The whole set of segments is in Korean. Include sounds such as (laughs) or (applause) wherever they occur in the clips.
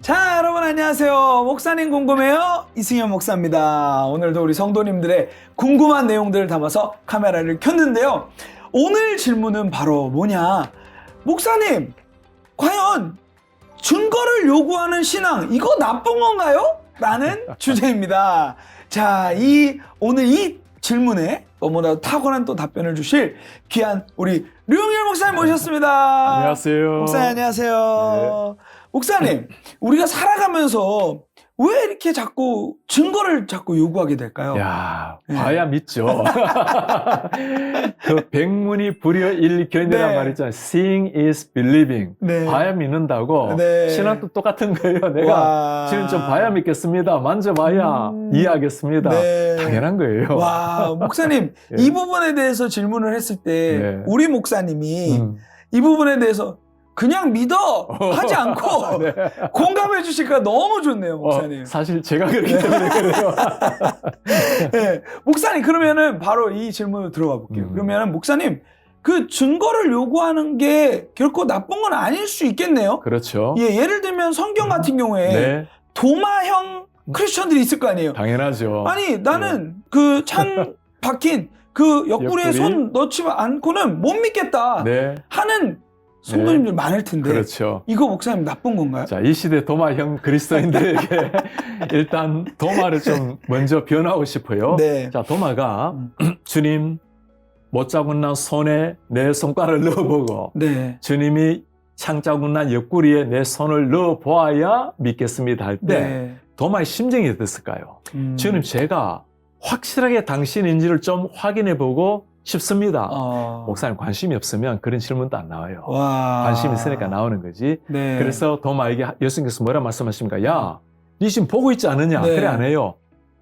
자, 여러분 안녕하세요. 목사님 궁금해요? 이승현 목사입니다. 오늘도 우리 성도님들의 궁금한 내용들을 담아서 카메라를 켰는데요. 오늘 질문은 바로 뭐냐? 목사님, 과연 증거를 요구하는 신앙, 이거 나쁜 건가요? 라는 (laughs) 주제입니다. 자, 이, 오늘 이 질문에 너무나 탁월한 또 답변을 주실 귀한 우리 류영일 목사님 모셨습니다. 안녕하세요. 목사님 안녕하세요. 목사님, 우리가 살아가면서 왜 이렇게 자꾸 증거를 자꾸 요구하게 될까요? 야, 네. 봐야 믿죠. (laughs) 그 백문이 불여 일견이란 네. 말 있잖아요. Seeing is believing. 네. 봐야 믿는다고. 네. 신앙도 똑같은 거예요. 내가 와. 지금 좀 봐야 믿겠습니다. 만져봐야 음. 이해하겠습니다. 네. 당연한 거예요. 와, 목사님, (laughs) 예. 이 부분에 대해서 질문을 했을 때 네. 우리 목사님이 음. 이 부분에 대해서 그냥 믿어 하지 않고 (laughs) 네. 공감해 주실까 너무 좋네요, 목사님. 어, 사실 제가 그렇기 때문에 그래요. (laughs) 네. 목사님 그러면은 바로 이 질문으로 들어가 볼게요. 음. 그러면은 목사님 그 증거를 요구하는 게 결코 나쁜 건 아닐 수 있겠네요. 그렇죠. 예, 예를 들면 성경 같은 경우에 네, 도마형 크리스천들이 있을 거 아니에요. 당연하죠. 아니 나는 그창 박힌 그 옆구리에 옆구리? 손 넣지 않고는 못 믿겠다 네, 하는 성도님들 많을 텐데 그렇죠. 이거 목사님 나쁜 건가요? 자, 이 시대 도마형 그리스도인들에게 (laughs) 일단 도마를 좀 먼저 변하고 싶어요. 네. 자, 도마가 음. (clears throat) 주님 못자국 난 손에 내 손가락을 넣어보고 네. 주님이 창자국 난 옆구리에 내 손을 넣어보아야 믿겠습니다 할때 네. 도마의 심정이 어땠을까요? 음. 주님 제가 확실하게 당신인지를 좀 확인해보고 싶습니다. 어. 목사님 관심이 없으면 그런 질문도 안 나와요. 와. 관심이 있으니까 나오는 거지. 네. 그래서 도마에게 예수님께서 뭐라 말씀하십니까? 야, 니 지금 보고 있지 않느냐? 네. 그래 안 해요.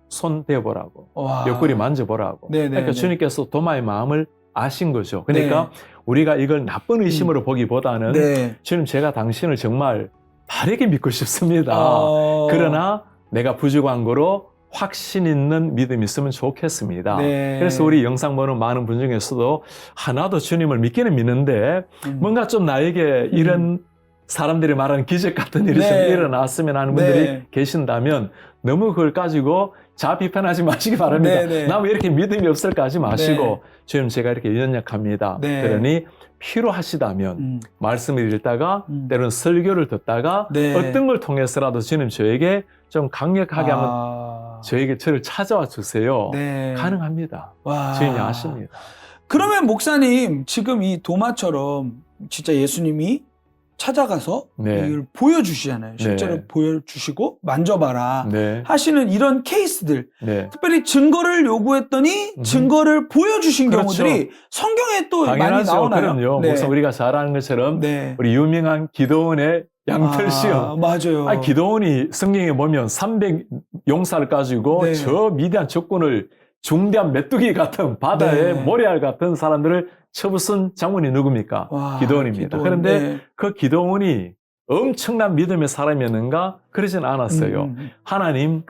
손 대보라고. 와. 옆구리 만져보라고. 네 네, 그러니까 네. 주님께서 도마의 마음을 아신 거죠. 그러니까 우리가 이걸 나쁜 의심으로 보기보다는 네. 주님 제가 당신을 정말 바르게 믿고 싶습니다. 어. 그러나 내가 거로 확신 있는 믿음이 있으면 좋겠습니다. 네. 그래서 우리 영상 보는 많은 분 중에서도 하나도 주님을 믿기는 믿는데 음. 뭔가 좀 나에게 이런 사람들이 말하는 기적 같은 일이 네. 좀 일어났으면 하는 분들이 네. 계신다면 너무 그걸 가지고 자 비판하지 (laughs) 마시기 바랍니다. 네, 네. 나왜 이렇게 믿음이 없을까 하지 마시고 네. 주님 제가 이렇게 연약합니다. 네. 그러니 필요하시다면 음. 말씀을 읽다가 음. 때로는 설교를 듣다가 네. 어떤 걸 통해서라도 주님 저에게 좀 강력하게 한번 아. 저에게 저를 찾아와 주세요. 네. 가능합니다. 와. 주님이 아십니다. 그러면 목사님 지금 이 도마처럼 진짜 예수님이 찾아가서 네. 이걸 보여주시잖아요. 실제로 네. 보여주시고 만져봐라 네. 하시는 이런 케이스들 네. 특별히 증거를 요구했더니 음. 증거를 보여주신 그렇죠. 경우들이 성경에 또 많이. 나오나요? 그럼요. 네. 우리가 잘 아는 것처럼 네. 우리 유명한 기도원의 양털 아, 시험. 맞아요. 아, 기도원이 성경에 보면 300 용사를 가지고 네. 저 미대한 적군을 중대한 메뚜기 같은 바다의 네. 모래알 같은 사람들을 쳐부순 장군이 누굽니까? 와, 기도원입니다. 기도원. 그런데 네. 그 기도원이 엄청난 믿음의 사람이었는가? 그러진 않았어요. 음, 음. 하나님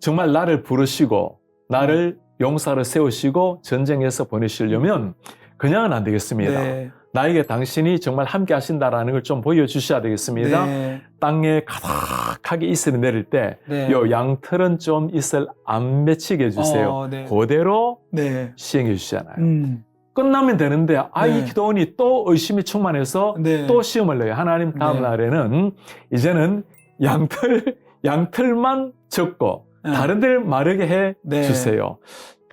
정말 나를 부르시고 나를 용사로 세우시고 전쟁에서 보내시려면 그냥은 안 되겠습니다. 네. 나에게 당신이 정말 함께 하신다라는 걸 좀 보여주셔야 되겠습니다. 네. 땅에 가득하게 이슬이 내릴 때, 네. 요 양털은 좀 이슬 안 맺히게 해주세요. 어, 네. 그대로 네. 시행해 주시잖아요. 음. 끝나면 되는데, 아, 네. 이 기도원이 또 의심이 충만해서 네. 또 시험을 내요. 하나님 다음 네. 날에는 이제는 양털, (laughs) 양털만 적고 네. 다른 데를 마르게 해 네. 주세요.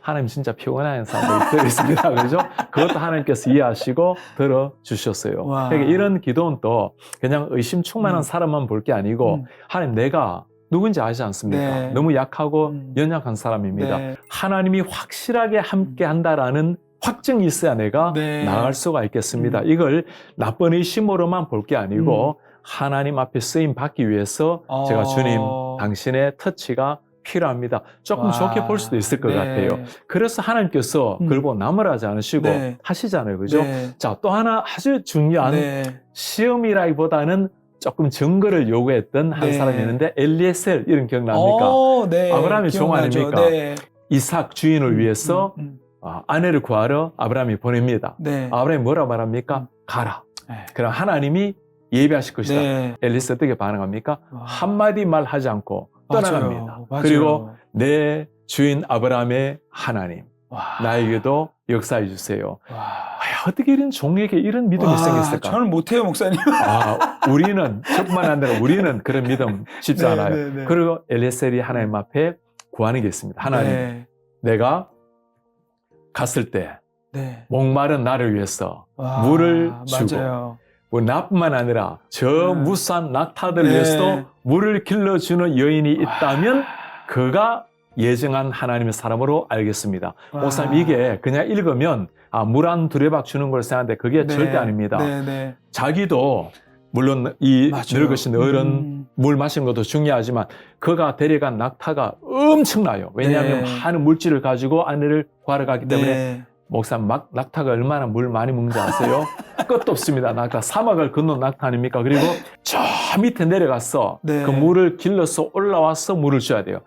하나님 진짜 피곤한 사람들이 들어있습니다. (laughs) 그죠? 그것도 하나님께서 이해하시고 들어주셨어요. 와. 그러니까 이런 기도는 또 그냥 의심 충만한 음. 사람만 볼 게 아니고 음. 하나님 내가 누군지 아시지 않습니까? 네. 너무 약하고 음. 연약한 사람입니다. 네. 하나님이 확실하게 함께 한다라는 확증이 있어야 내가 네. 나아갈 수가 있겠습니다. 음. 이걸 나쁜 의심으로만 볼 게 아니고 하나님 앞에 쓰임 받기 위해서 어. 제가 주님 당신의 터치가 필요합니다. 조금 와. 좋게 볼 수도 있을 것 네. 같아요. 그래서 하나님께서 음. 그걸 보고 나무라지 않으시고 네. 하시잖아요. 그죠? 네. 자, 또 하나 아주 중요한 네. 시험이라기보다는 조금 증거를 요구했던 한 네. 사람이 있는데 엘리에셀 이름 기억납니까? 어, 네. 아브라함의 종. 아닙니까? 네. 이삭 주인을 위해서 음, 음, 아, 아내를 구하러 아브라함이 보냅니다. 네. 아브라함이 뭐라 말합니까? 가라. 네. 그럼 하나님이 예비하실 것이다. 네. 엘리스 어떻게 반응합니까? 와. 한마디 말 하지 않고 떠나갑니다. 맞아요. 맞아요. 그리고 내 주인 아브라함의 하나님, 와. 나에게도 역사해 주세요. 와. 아, 어떻게 이런 종에게 이런 믿음이 와, 생겼을까? 저는 못해요, 목사님. 아, 우리는, 저뿐만 아니라 우리는 그런 믿음 쉽지 네, 않아요. 네, 네. 그리고 엘리셀이 하나님 앞에 구하는 게 있습니다. 하나님, 네. 내가 갔을 때 네. 목마른 나를 위해서 와, 물을 주고 맞아요. 뭐 나뿐만 아니라 저 네. 무산 낙타들을 네. 위해서도 물을 길러주는 여인이 있다면 와. 그가 예정한 하나님의 사람으로 알겠습니다. 와. 목사님 이게 그냥 읽으면 아, 물 한 두레박 주는 걸 생각하는데 그게 네. 절대 아닙니다. 네, 네. 자기도 물론 이. 늙으신 어른 음. 물 마시는 것도 중요하지만 그가 데려간 낙타가 엄청나요. 왜냐하면 네. 많은 물질을 가지고 아내를 구하러 가기 때문에 네. 목사님 막 낙타가 얼마나 물 많이 먹는지 아세요? (laughs) 끝도 없습니다. 낙타 사막을 건넌 낙타 아닙니까? 그리고 저 밑에 내려가서 네. 그 물을 길러서 올라와서 물을 줘야 돼요.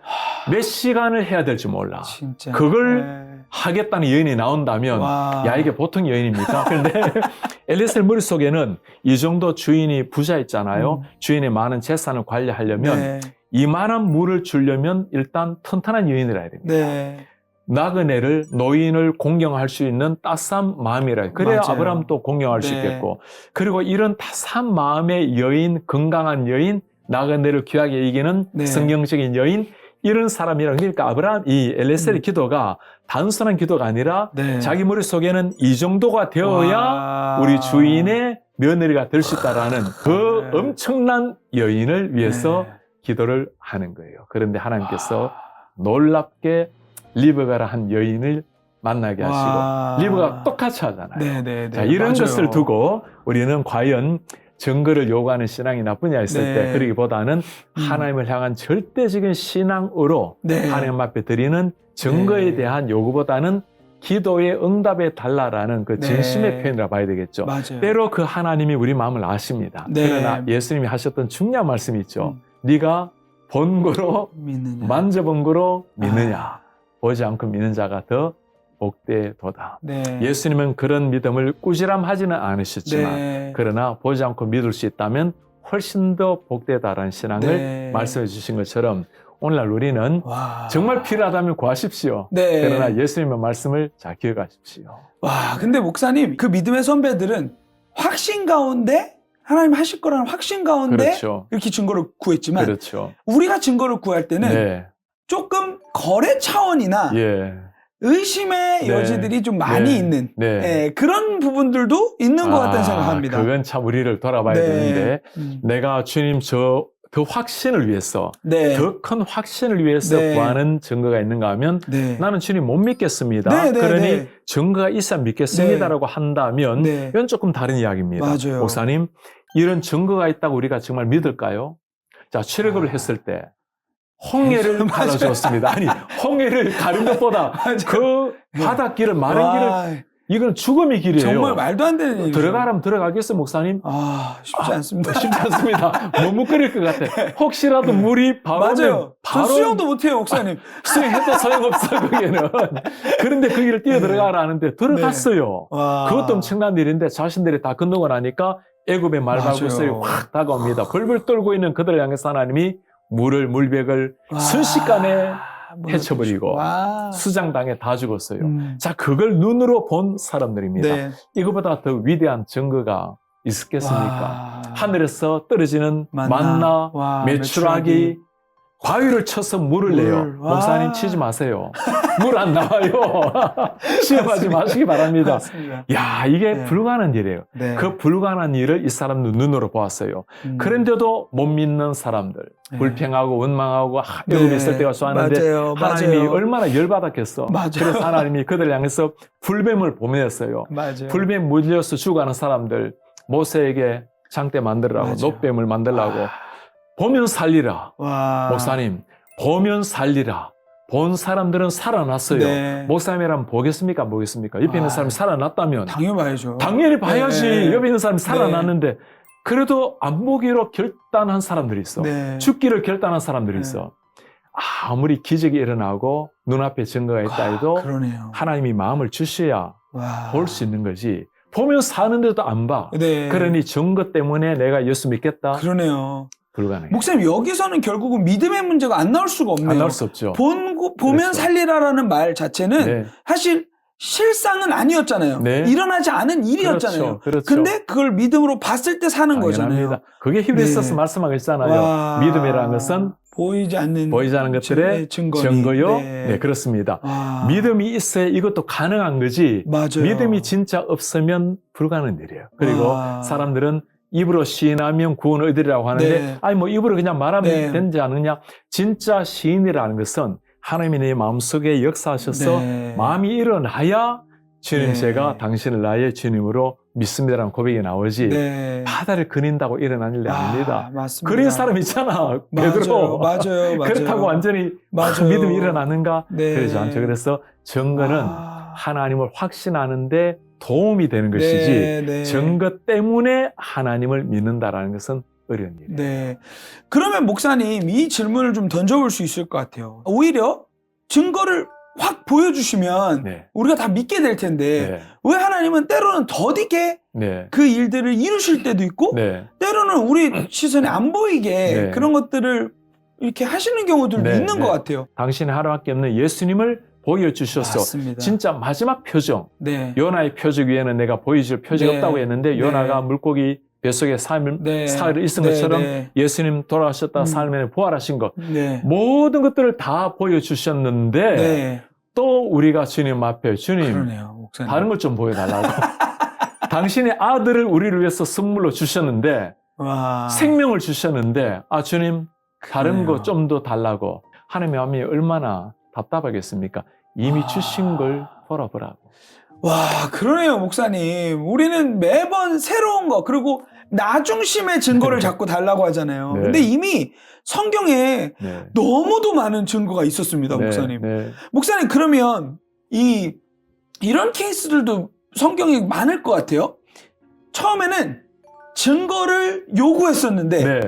몇 시간을 해야 될지 몰라. 진짜. 그걸 네. 하겠다는 여인이 나온다면 와. 야 이게 보통 여인입니까? 그런데 (laughs) 엘리셀 머릿속에는 이 정도 주인이 부자였잖아요. 음. 주인의 많은 재산을 관리하려면 네. 이만한 물을 주려면 일단 튼튼한 여인이라 해야 됩니다. 네. 나그네를 노인을 공경할 수 있는 따스한 마음이라 그래야 맞아요. 아브라함도 공경할 수 네. 있겠고 그리고 이런 따스한 마음의 여인 건강한 여인 나그네를 귀하게 이기는 네. 성경적인 여인 이런 사람이라 그러니까 아브라함 이 엘레셀의 음. 기도가 단순한 기도가 아니라 네. 자기 머릿속에는 이 정도가 되어야 와. 우리 주인의 며느리가 될 수 있다라는 그 네. 엄청난 여인을 위해서 네. 기도를 하는 거예요. 그런데 하나님께서 놀랍게 리브가라 한 여인을 만나게 하시고 와. 리브가 똑같이 하잖아요. 네, 네, 네. 자, 이런 맞아요. 것을 두고 우리는 과연 증거를 요구하는 신앙이 나쁘냐 했을 네. 때 그러기보다는 음. 하나님을 향한 절대적인 신앙으로 네. 하나님 앞에 드리는 증거에 네. 대한 요구보다는 기도의 응답에 달라라는 그 네. 진심의 표현이라 봐야 되겠죠. 맞아요. 때로 그 하나님이 우리 마음을 아십니다. 네. 그러나 예수님이 하셨던 중요한 말씀이 있죠. 음. 네가 본 거로 믿느냐. 만져본 거로 믿느냐. 아. 보지 않고 믿는 자가 더 복되도다. 네. 예수님은 그런 믿음을 꾸지람하지는 않으셨지만 네. 그러나 보지 않고 믿을 수 있다면 훨씬 더 복되다라는 신앙을 네. 말씀해 주신 것처럼 오늘날 우리는 와. 정말 필요하다면 구하십시오. 네. 그러나 예수님의 말씀을 잘 기억하십시오. 와, 근데 목사님, 그 믿음의 선배들은 확신 가운데 하나님 하실 거라는 확신 가운데 그렇죠. 이렇게 증거를 구했지만 그렇죠. 우리가 증거를 구할 때는 네. 조금 거래 차원이나 예. 의심의 네. 여지들이 좀 많이 네. 있는 네. 예, 그런 부분들도 있는 것 같다는 아, 생각합니다. 그건 참 우리를 돌아봐야 네. 되는데 음. 내가 주님 저 그 확신을 위해서 네. 더큰 확신을 위해서 네. 구하는 증거가 있는가 하면 네. 나는 주님 못 믿겠습니다. 네, 네, 그러니 네. 증거가 있어야 믿겠습니다라고 한다면 네. 이건 조금 다른 이야기입니다. 맞아요. 목사님 이런 증거가 있다고 우리가 정말 믿을까요? 자 출애굽을 아. 했을 때 홍해를 맞아요. 갈라주었습니다. 아니 홍해를 가른 것보다. (laughs) 그 네. 바닷길을 마른 길을 와, 이건 죽음의 길이에요. 정말 말도 안 되는 일이죠. 들어가라면 들어가겠어 목사님? 아, 쉽지 않습니다. (laughs) 쉽지 않습니다. 머뭇거릴 것 같아. 혹시라도 물이 바로 맞아요. 오면 저 바로 수영도 못해요, 목사님. (laughs) 수영해도 소용없어 거기는. 그런데 그 길을 뛰어 들어가라 하는데 들어갔어요. 와. 그것도 엄청난 일인데 자신들이 다 건너고 나니까 애굽의 말발굽슬이 맞아요. 확 다가옵니다. 벌벌 떨고 있는 그들을 향해서 하나님이 물을 물백을 와. 순식간에. 헤쳐버리고 와. 수장당에 다 죽었어요. 음. 자 그걸 눈으로 본 사람들입니다. 네. 이거보다 더 위대한 증거가 있었겠습니까? 와. 하늘에서 떨어지는 만나. 만나, 와, 메추라기, 메추라기. 바위를 쳐서 물을 물. 내요. 와. 목사님 치지 마세요. 물 안 나와요. (laughs) 시험하지 마시기 바랍니다. 맞습니다. 야, 이게 네. 불가능한 일이에요. 네. 그 불가능한 일을 이 사람도 눈으로 보았어요. 음. 그런데도 못 믿는 사람들, 네. 불평하고 원망하고 아, 네. 있을 때가 좋았는데 맞아요. 하나님이 맞아요. 얼마나 열받았겠어. 맞아요. 그래서 하나님이 그들을 향해서 불뱀을 보냈어요. 맞아요. 불뱀 물려서 죽어가는 사람들 모세에게 장대 만들라고 맞아요. 노뱀을 만들라고 아. 보면 살리라 와. 목사님 보면 살리라 본 사람들은 살아났어요 네. 목사님이라면 보겠습니까 안 보겠습니까 옆에 있는 아. 사람이 살아났다면 당연히 봐야죠. 당연히 봐야지 네. 옆에 있는 사람이 살아났는데 그래도 안 보기로 결단한 사람들이 있어. 네. 죽기를 결단한 사람들이 네. 있어. 아무리 기적이 일어나고 눈앞에 증거가 있다 해도 아, 그러네요. 하나님이 마음을 주셔야 와. 볼수 있는 거지. 보면 사는데도 안 봐. 네. 그러니 증거 때문에 내가 예수 믿겠다? 그러네요. 불가능해. 목사님 여기서는 결국은 믿음의 문제가 안 나올 수가 없네요. 안 나올 수 없죠. 본, 보면 그렇죠. 살리라라는 말 자체는 네. 사실 실상은 아니었잖아요. 네. 일어나지 않은 일이었잖아요. 그렇죠. 그렇죠. 근데 그걸 믿음으로 봤을 때 사는 거잖아요. 당연합니다. 그게 히브리서스 네. 말씀하고 있잖아요. 와. 믿음이라는 것은 보이지 않는 보이지 않는 것들의 증- 증거니. 증거 요. 네. 네. 그렇습니다. 와. 믿음이 있어야 이것도 가능한 거지. 맞아요. 믿음이 진짜 없으면 불가능한 일이에요. 그리고 와. 사람들은 입으로 시인하면 구원을 얻으리라고 하는데 네. 아니 뭐 입으로 그냥 말하면 네. 되지 않느냐. 진짜 시인이라는 것은 하나님이 내 마음속에 역사하셔서 네. 마음이 일어나야 주님 네. 제가 당신을 나의 주님으로 믿습니다라는 고백이 나오지 네. 바다를 그린다고 일어난 일이 아 닙니다. 아, 맞습니다. 그린 사람 있잖아. 맞아요. 베드로. 맞아요. (laughs) 맞아요. 그렇다고 완전히 맞아요. 믿음이 일어나는가? 네. 그러지 않죠. 그래서 증거는 아. 하나님을 확신하는데 도움이 되는 것이지 네, 네. 증거 때문에 하나님을 믿는다라는 것은 어려운 일이에요. 네. 그러면 목사님 이 질문을 좀 던져볼 수 있을 것 같아요. 오히려 증거를 확 보여주시면 네. 우리가 다 믿게 될 텐데 네. 왜 하나님은 때로는 더디게 네. 그 일들을 이루실 때도 있고 네. 때로는 우리 시선에 안 보이게 네. 그런 것들을 이렇게 하시는 경우들도 네, 있는 네. 것 같아요. 당신의 하나밖에 없는 예수님을 보여주셔서 맞습니다. 진짜 마지막 표정 네. 요나의 표적 위에는 내가 보여줄 표적이 네. 없다고 했는데 네. 요나가 물고기 뱃속에 사흘, 네. 사흘을 있은 네, 것처럼 네. 예수님 돌아가셨다 음. 사흘 만에 부활하신 것 네. 모든 것들을 다 보여주셨는데 네. 또 우리가 주님 앞에 주님 그러네요. 다른 것좀 보여달라고 (laughs) 당신의 아들을 우리를 위해서 선물로 주셨는데 와. 생명을 주셨는데 아 주님 다른 그러네요. 거좀 더 달라고 하나님의 마음이 얼마나 답답하겠습니까? 이미 아. 주신 걸 돌아보라고. 와, 그러네요, 목사님. 우리는 매번 새로운 거, 그리고 나중심의 증거를 (laughs) 자꾸 달라고 하잖아요. 네. 근데 이미 성경에 네. 너무도 많은 증거가 있었습니다, 네, 목사님. 네. 목사님, 그러면 이, 이런 케이스들도 성경에 많을 것 같아요. 처음에는 증거를 요구했었는데, 네.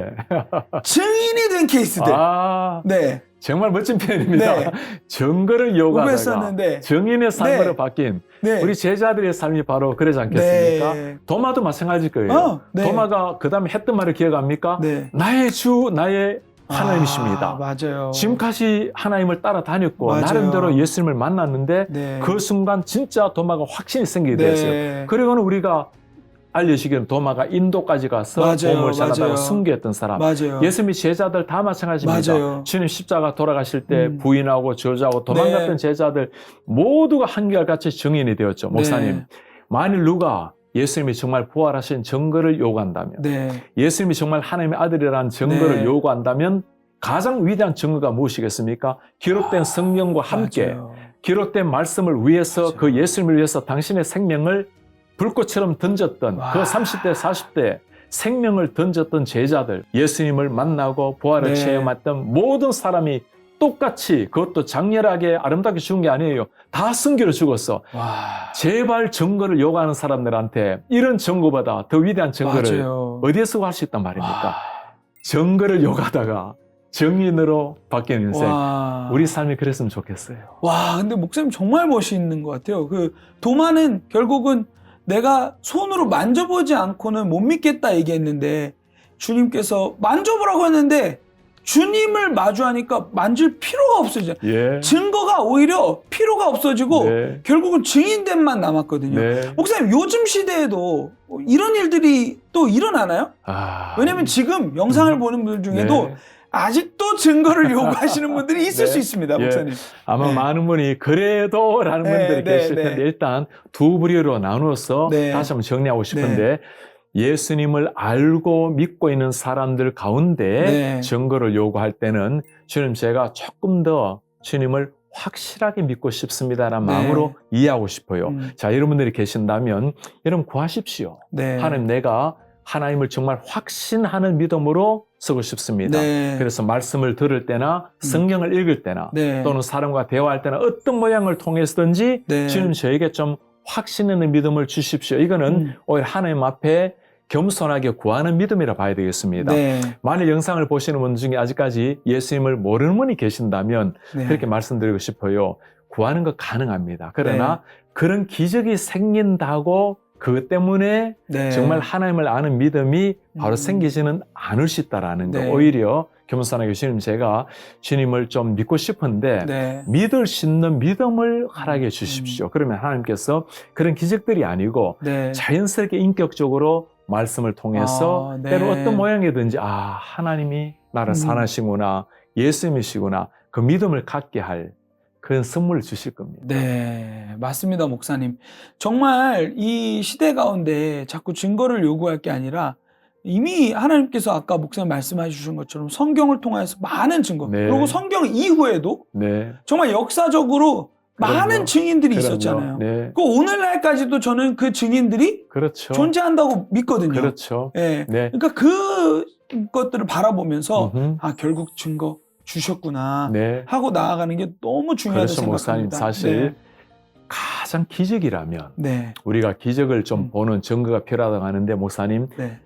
증인이 된 케이스들. (laughs) 아, 네. 정말 멋진 표현입니다. 네. (laughs) 증거를 요구하다가 증인의 삶으로 네. 바뀐 네. 우리 제자들의 삶이 바로 그러지 않겠습니까? 네. 도마도 마찬가지일 거예요. 어, 네. 도마가 그 다음에 했던 말을 기억합니까? 네. 나의 주, 나의 하나님이십니다. 아, 맞아요. 지금까지 하나님을 따라다녔고 맞아요. 나름대로 예수님을 만났는데 네. 그 순간 진짜 도마가 확신이 생기게 되었어요. 네. 그리고는 우리가 알려지기는 도마가 인도까지 가서 맞아요, 잘하다가 맞아요. 순교했던 사람. 맞아요. 예수님의 제자들 다 마찬가지입니다. 맞아요. 주님 십자가 돌아가실 때 음. 부인하고 저주하고 도망갔던 네. 제자들 모두가 한결같이 증인이 되었죠. 목사님. 네. 만일 누가 예수님이 정말 부활하신 증거를 요구한다면 네. 예수님이 정말 하나님의 아들이라는 증거를 네. 요구한다면 가장 위대한 증거가 무엇이겠습니까? 기록된 성경과 함께 맞아요. 기록된 말씀을 위해서 맞아요. 그 예수님을 위해서 당신의 생명을 불꽃처럼 던졌던 와. 그 30대 40대 생명을 던졌던 제자들 예수님을 만나고 부활을 네. 체험했던 모든 사람이 똑같이 그것도 장렬하게 아름답게 죽은 게 아니에요. 다 승기로 죽었어. 와. 제발 증거를 요구하는 사람들한테 이런 증거보다 더 위대한 증거를 맞아요. 어디에서 할 수 있단 말입니까? 와. 증거를 요구하다가 정인으로 바뀌는 인생. 와. 우리 삶이 그랬으면 좋겠어요. 와, 근데 목사님 정말 멋있는 것 같아요. 그 도마는 결국은 내가 손으로 만져보지 않고는 못 믿겠다 얘기했는데 주님께서 만져보라고 했는데 주님을 마주하니까 만질 필요가 없어져. 예. 증거가 오히려 필요가 없어지고 네. 결국은 증인됨만 남았거든요. 네. 목사님 요즘 시대에도 이런 일들이 또 일어나나요? 아. 왜냐면 지금 영상을 음. 보는 분들 중에도 네. 아직도 증거를 (laughs) 요구하시는 분들이 있을 네. 수 있습니다, 예. 목사님. 아마 네. 많은 분이 그래도라는 네, 분들이 네, 계실 네. 텐데 일단 두 부류로 나누어서 네. 다시 한번 정리하고 싶은데 예수님을 알고 믿고 있는 사람들 가운데 네. 증거를 요구할 때는 주님 제가 조금 더 주님을 확실하게 믿고 싶습니다라는 네. 마음으로 이해하고 싶어요. 음. 자, 여러분들이 계신다면 여러분 구하십시오. 네. 하나님 내가 하나님을 정말 확신하는 믿음으로 쓰고 싶습니다. 네. 그래서 말씀을 들을 때나 성경을 읽을 때나 네. 또는 사람과 대화할 때나 어떤 모양을 통해서든지 네. 주님 저에게 좀 확신 있는 믿음을 주십시오. 이거는 음. 오히려 하나님 앞에 겸손하게 구하는 믿음이라 봐야 되겠습니다. 네. 만일 영상을 보시는 분 중에 아직까지 예수님을 모르는 분이 계신다면 네. 그렇게 말씀드리고 싶어요. 구하는 거 가능합니다. 그러나 네. 그런 기적이 생긴다고 그것 때문에 네. 정말 하나님을 아는 믿음이 바로 음. 생기지는 않을 수 있다라는 거. 네. 오히려 겸손하게 주님 제가 주님을 좀 믿고 싶은데 네. 믿을 수 있는 믿음을 허락해 주십시오. 그러면 하나님께서 그런 기적들이 아니고 네. 자연스럽게 인격적으로 말씀을 통해서 아, 네. 때로 어떤 모양이든지 아 하나님이 나를 음. 사랑하시구나 예수님이시구나 그 믿음을 갖게 할 그런 선물을 주실 겁니다. 네, 맞습니다, 목사님. 정말 이 시대 가운데 자꾸 증거를 요구할 게 아니라 이미 하나님께서 아까 목사님 말씀해 주신 것처럼 성경을 통해서 많은 증거, 네. 그리고 성경 이후에도 네, 정말 역사적으로 그럼요. 많은 증인들이 그럼요. 있었잖아요. 네, 그 오늘날까지도 저는 그 증인들이 그렇죠. 존재한다고 믿거든요. 그렇죠. 예. 네, 그러니까 그 것들을 바라보면서 음흠. 아 결국 증거 주셨구나 네. 하고 나아가는 게 너무 중요하다고 그렇죠, 목사님. 생각합니다. 사실 가장 기적이라면 네, 우리가 기적을 좀 음. 보는 증거가 필요하다고 하는데 목사님 네, 네.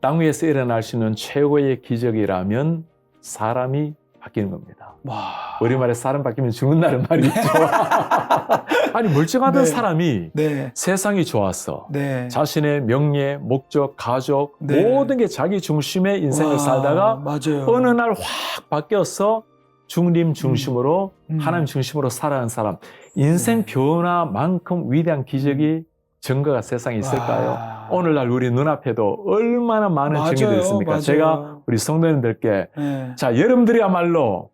땅 위에서 일어날 수 있는 최고의 기적이라면 사람이 바뀌는 겁니다. 와. 우리말에 사람 바뀌면 죽는다는 말이 있죠. (laughs) 아니 멀쩡하던 네. 사람이 네, 세상이 좋았어. 네. 자신의 명예, 목적, 가족 네. 모든 게 자기 중심의 인생을 와, 살다가 맞아요. 어느 날 확 바뀌어서 중림 중심으로 음. 하나님 중심으로 살아가는 사람 인생 네. 변화만큼 위대한 기적이 증거가 세상에 있을까요? 와. 오늘날 우리 눈앞에도 얼마나 많은 맞아요, 증거들이 있습니까? 맞아요. 제가 우리 성도님들께 네. 자 여러분들이야말로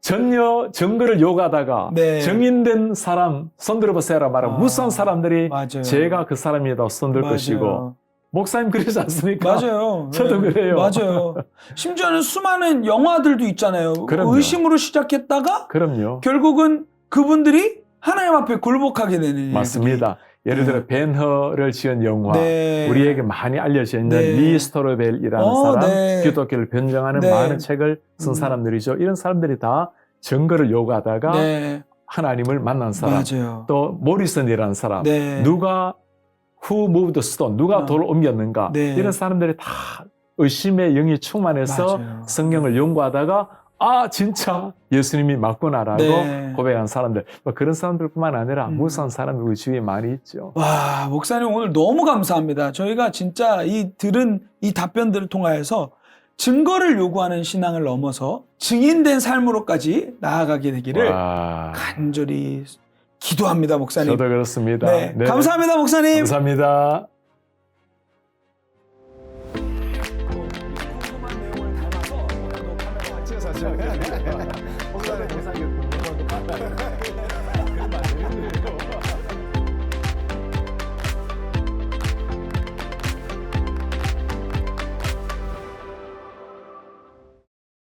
전혀 증거를 요구하다가 네. 정인된 사람 손 들어 보세요라 말하면 아, 무서운 사람들이 맞아요. 제가 그 사람이다 손들 맞아요. 것이고 목사님 그러지 않습니까? 맞아요. (laughs) 저도 네. 그래요. 맞아요. 심지어는 수많은 영화들도 있잖아요. 그럼요. 의심으로 시작했다가 그럼요. 결국은 그분들이 하나님 앞에 굴복하게 되는. 맞습니다. 예를 들어 벤허를 지은 영화 네. 우리에게 많이 알려져 있는 네. 리 스토르벨이라는 어, 사람 네. 기독교를 변정하는 네. 많은 책을 쓴 음. 사람들이죠. 이런 사람들이 다 증거를 요구하다가 네. 하나님을 만난 사람 맞아요. 또 모리슨이라는 사람 네. 누가 who moved stone 누가 어. 돌을 옮겼는가 네. 이런 사람들이 다 의심의 영이 충만해서 맞아요. 성경을 연구하다가 아 진짜 예수님이 맞구나라고 네. 고백한 사람들 뭐 그런 사람들뿐만 아니라 음. 무수한 사람들이 우리 주위에 많이 있죠. 와, 목사님 오늘 너무 감사합니다. 저희가 진짜 이 들은 이 답변들을 통하여서 증거를 요구하는 신앙을 넘어서 증인된 삶으로까지 나아가게 되기를 와, 간절히 기도합니다, 목사님. 저도 그렇습니다. 네, 네. 감사합니다, 목사님. 감사합니다.